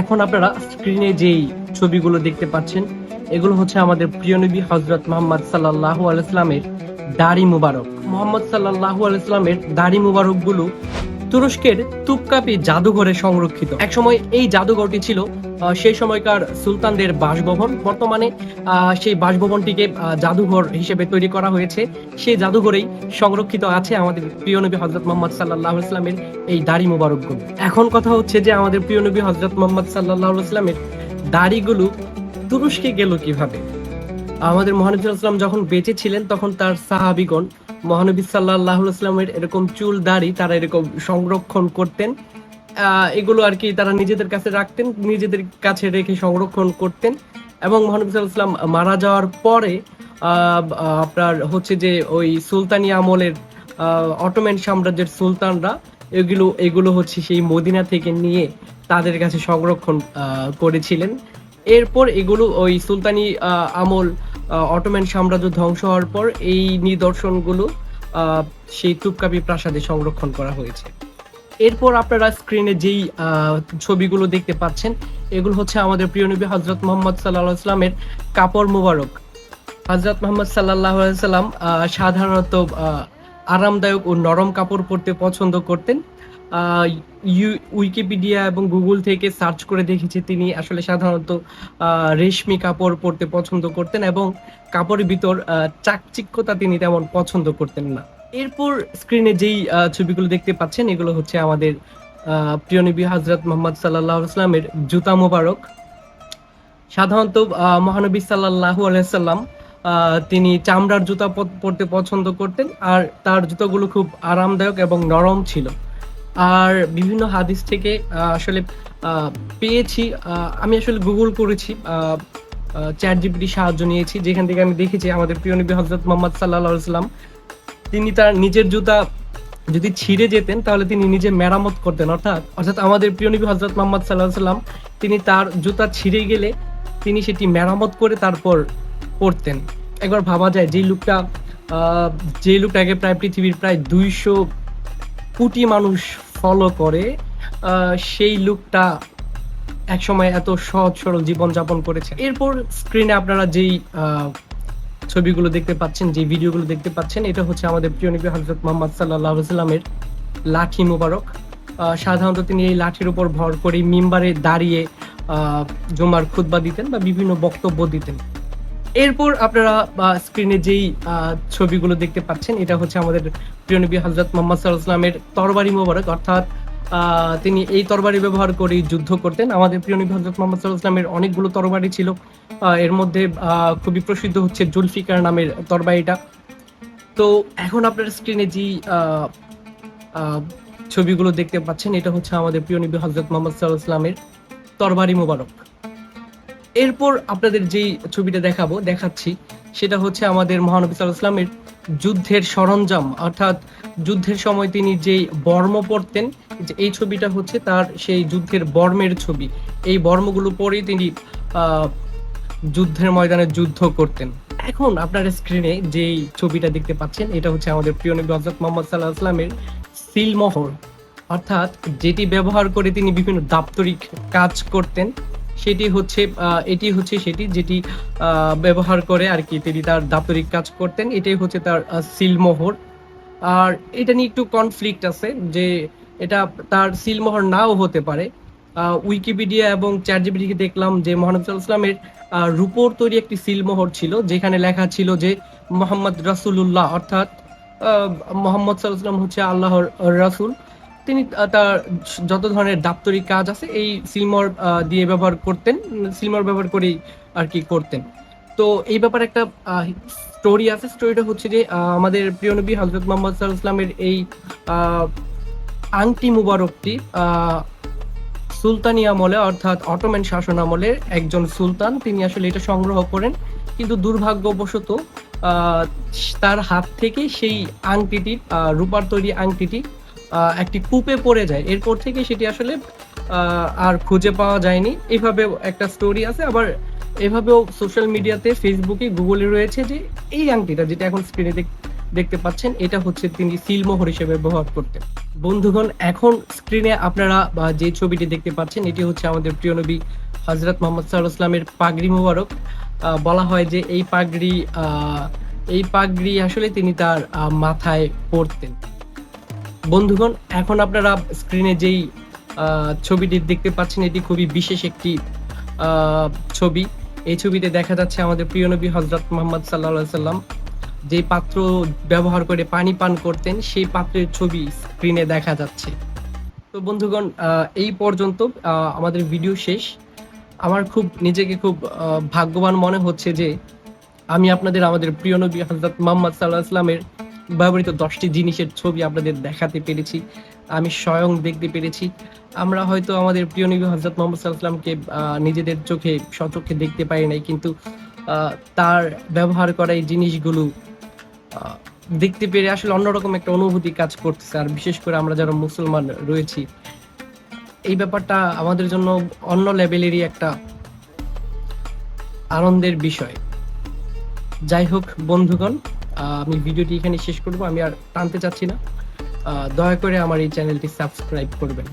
এখন আপনারা স্ক্রিনে যেই ছবিগুলো দেখতে পাচ্ছেন, এগুলো হচ্ছে আমাদের প্রিয় নবী হজরত মোহাম্মদ সাল্লাহ আলাইসলামের দাড়ি মুবারক। মোহাম্মদ সাল্লাহ আলাইসলামের দাড়ি মুবারকগুলো তুরস্কের তুপকাপি জাদুঘরে সংরক্ষিত। একসময় এই জাদুঘরটি ছিল সেই সময়কার সুলতানদের বাসভবন। বর্তমানে সেই বাসভবনটিকে জাদুঘর হিসেবে তৈরি করা হয়েছে। সেই জাদুঘরেই সংরক্ষিত আছে আমাদের প্রিয় নবী হজরত মোহাম্মদ সাল্লাহ ইসলামের এই দাড়ি মুবারকগুলো। এখন কথা হচ্ছে যে, আমাদের প্রিয় নবী হজরত মোহাম্মদ সাল্লাহ ইসলামের দাড়িগুলো তুরস্কে গেল কীভাবে? আমাদের মহানবী সাল্লাল্লাহু যখন বেঁচে ছিলেন, তখন তার সাহাবিগণ মহানবী সাল্লাহ ইসলামের এরকম চুল দাড়ি তারা এরকম সংরক্ষণ করতেন। এগুলো আর কি তারা নিজেদের কাছে রাখতেন, নিজেদের কাছে রেখে সংরক্ষণ করতেন। এবং মহানবী সাল্লাম মারা যাওয়ার পরে আপনার হচ্ছে যে ওই সুলতানি আমলের অটোম্যান সাম্রাজ্যের সুলতানরা এগুলো এগুলো হচ্ছে সেই মদিনা থেকে নিয়ে তাদের কাছে সংরক্ষণ করেছিলেন। এরপর এগুলো ওই সুলতানি আমল অটোম্যান সাম্রাজ্য ধ্বংস হওয়ার পর এই নিদর্শনগুলো সেই তুপকাপি প্রাসাদে সংরক্ষণ করা হয়েছে। এরপর আপনারা স্ক্রিনে যেই ছবিগুলো দেখতে পাচ্ছেন, এগুলো হচ্ছে আমাদের প্রিয় নবী হজরত মোহাম্মদ সাল্লাহ ইসলামের কাপড় মুবারক। হজরত মোহাম্মদ সাল্লাহ সাল্লাম সাধারণত আরামদায়ক ও নরম কাপড় পরতে পছন্দ করতেন। উইকিপিডিয়া এবং গুগল থেকে সার্চ করে দেখেছি তিনি আসলে সাধারণত রেশমি কাপড় পরতে পছন্দ করতেন এবং কাপড়ের ভিতর চাকচিক্যতা তিনি তেমন পছন্দ করতেন না। এরপর স্ক্রিনে যেই ছবিগুলো দেখতে পাচ্ছেন, এগুলো হচ্ছে আমাদের প্রিয় নবী হজরত মোহাম্মদ সাল্লাহ ইসলামের জুতা মোবারক। সাধারণত মহানবী সাল্লাহু আলাইসাল্লাম তিনি চামড়ার জুতা পর- পরতে পছন্দ করতেন আর তার জুতাগুলো খুব আরামদায়ক এবং নরম ছিল। আর বিভিন্ন হাদিস থেকে আসলে পেয়েছি আমি আসলে গুগল করেছি চ্যাট জিপিটি সাহায্য নিয়েছি। যেখান থেকে আমি দেখেছি আমাদের প্রিয় নবী হজরত মোহাম্মদ সাল্লাহ সাল্লাম তিনি তার নিজের জুতা যদি ছিঁড়ে যেতেন, তাহলে তিনি নিজে মেরামত করতেন। অর্থাৎ অর্থাৎ আমাদের প্রিয় নবী হজরত মোহাম্মদ সাল্লাহ সাল্লাম তিনি তার জুতা ছিঁড়ে গেলে তিনি সেটি মেরামত করে তারপর পরতেন। একবার ভাবা যায় যে লোকটা যে লোকটাকে প্রায় পৃথিবীর প্রায় দুইশো কোটি মানুষ ফলো করে সেই লোকটা একসময় এত সহজ সরল জীবনযাপন করেছে। এরপর স্ক্রিনে আপনারা যেই ছবিগুলো দেখতে পাচ্ছেন, যে ভিডিওগুলো দেখতে পাচ্ছেন, এটা হচ্ছে আমাদের প্রিয় নবী হজরত মোহাম্মদ সাল্লাহ সাল্লামের লাঠি মুবারক। সাধারণত তিনি এই লাঠির উপর ভর করে মিম্বারে দাঁড়িয়ে জুমার খুতবা দিতেন বা বিভিন্ন বক্তব্য দিতেন। এরপর আপনারা স্ক্রিনে যেই ছবিগুলো দেখতে পাচ্ছেন, এটা হচ্ছে আমাদের প্রিয় নবী হজরত মোহাম্মদ সাল্লাহ তরবারি মোবারক, অর্থাৎ তিনি এই তরবারি ব্যবহার করে যুদ্ধ করতেন। আমাদের প্রিয় নবী হজরত মোহাম্মদ সাল্লাহামের অনেকগুলো তরবারি ছিল। এর মধ্যে খুবই প্রসিদ্ধ হচ্ছে জুলফিকার নামের তরবারিটা। তো এখন আপনার স্ক্রিনে যে ছবিগুলো দেখতে পাচ্ছেন, এটা হচ্ছে আমাদের প্রিয় নবী হজরত মোহাম্মদ সাল্লাহ ইসলামের তরবারি মোবারক। এরপর আপনাদের যেই ছবিটা দেখাবো, দেখাচ্ছি, সেটা হচ্ছে আমাদের মহানবী সাল্লাহ সাল্লামের যুদ্ধের সরঞ্জাম। অর্থাৎ যুদ্ধের সময় তিনি যেই বর্ম পরতেন এই ছবিটা হচ্ছে তার সেই যুদ্ধের বর্মের ছবি। এই বর্মগুলো পরেই তিনি যুদ্ধের ময়দানে যুদ্ধ করতেন। এখন আপনার স্ক্রিনে যেই ছবিটা দেখতে পাচ্ছেন, এটা হচ্ছে আমাদের প্রিয় নবী হজরত মোহাম্মদ সাল্লাহ আসলামের সিলমোহর। অর্থাৎ যেটি ব্যবহার করে তিনি বিভিন্ন দাপ্তরিক কাজ করতেন সেটি হচ্ছে এটি হচ্ছে সেটি যেটি ব্যবহার করে আর কি তিনি তার দাপ্তরিক কাজ করতেন। এটাই হচ্ছে তার সিলমোহর। আর এটা নিয়ে একটু কনফ্লিক্ট আছে যে এটা তার সিলমোহর নাও হতে পারে। উইকিপিডিয়া এবং চ্যাট জিপিটিকে দেখলাম যে মোহাম্মদ সাল্লাহ ইসলামের রূপোর তৈরি একটি সিলমোহর ছিল, যেখানে লেখা ছিল যে মোহাম্মদ রাসূলুল্লাহ, অর্থাৎ মোহাম্মদ সাল্লাহ ইসলাম হচ্ছে আল্লাহর রাসূল। তিনি তার যত ধরনের দাপ্তরিক কাজ আছে এই সিলমোহর আহ, দিয়ে ব্যবহার করতেন সিলমোহর ব্যবহার করেই আর কি করতেন। তো এই ব্যাপারে একটা স্টোরি আছে। স্টোরিটা হচ্ছে যে আমাদের প্রিয় নবী হজরত মোহাম্মদ সাল্লাহ ইসলামের এই আংটি মুবারকটি সুলতানি আমলে অর্থাৎ অটোম্যান শাসন আমলে একজন সুলতান তিনি আসলে এটা সংগ্রহ করেন। কিন্তু দুর্ভাগ্যবশত তার হাত থেকে সেই আংটিটি রূপার তৈরি আংটিটি একটি কূপে পড়ে যায়। এরপর থেকে সেটি আসলে আর খুঁজে পাওয়া যায়নি। এইভাবে একটা স্টোরি আছে। আবার এভাবেও সোশ্যাল মিডিয়াতে ফেসবুকে গুগলে রয়েছে যে এই আংটিটা যেটা এখন স্ক্রিনে দেখতে পাচ্ছেন, এটা হচ্ছে তিনি সিলমোহর হিসেবে ব্যবহার করতেন। বন্ধুগণ, এখন স্ক্রিনে আপনারা যে ছবিটি দেখতে পাচ্ছেন, এটি হচ্ছে আমাদের প্রিয় নবী হজরত মোহাম্মদ সাল্লাহ ইসলামের পাগড়ি মুবারক। বলা হয় যে এই পাগড়ি এই পাগড়ি আসলে তিনি তার মাথায় পরতেন। বন্ধুগণ, এখন আপনারা স্ক্রিনে যেই ছবিটি দেখতে পাচ্ছেন, এটি খুবই বিশেষ একটি ছবি। এই ছবিতে দেখা যাচ্ছে আমাদের প্রিয় নবী হজরত মোহাম্মদ সাল্লাহ সাল্লাম যে পাত্র ব্যবহার করে পানি পান করতেন, সেই পাত্রের ছবি স্ক্রিনে দেখা যাচ্ছে। তো বন্ধুগণ এই পর্যন্ত আমাদের ভিডিও শেষ। আমার খুব, নিজেকে খুব ভাগ্যবান মনে হচ্ছে যে আমি আপনাদের, আমাদের প্রিয় নবী হজরত মোহাম্মদ সাল্লাহ ইসলামের ব্যবহৃত দশটি জিনিসের ছবি আপনাদের দেখাতে পেরেছি আমি স্বয়ং দেখতে পেরেছি। আমরা হয়তো আমাদের প্রিয় নবী হজরত মোহাম্মদ সাল্লাহ ইসলামকে আহ, নিজেদের চোখে সচক্ষে দেখতে পারি নাই কিন্তু তার ব্যবহার করা এই জিনিসগুলো দেখতে পেরে আসলে অন্যরকম একটা অনুভূতি কাজ করতেছে। আর বিশেষ করে আমরা যারা মুসলমান রয়েছি এই ব্যাপারটা আমাদের জন্য অন্য লেভেলেরই একটা আনন্দের বিষয়। যাই হোক বন্ধুগণ আমি ভিডিওটি এখানে শেষ করব, আমি আর টানতে চাচ্ছি না। দয়া করে আমার এই চ্যানেলটি সাবস্ক্রাইব করবেন।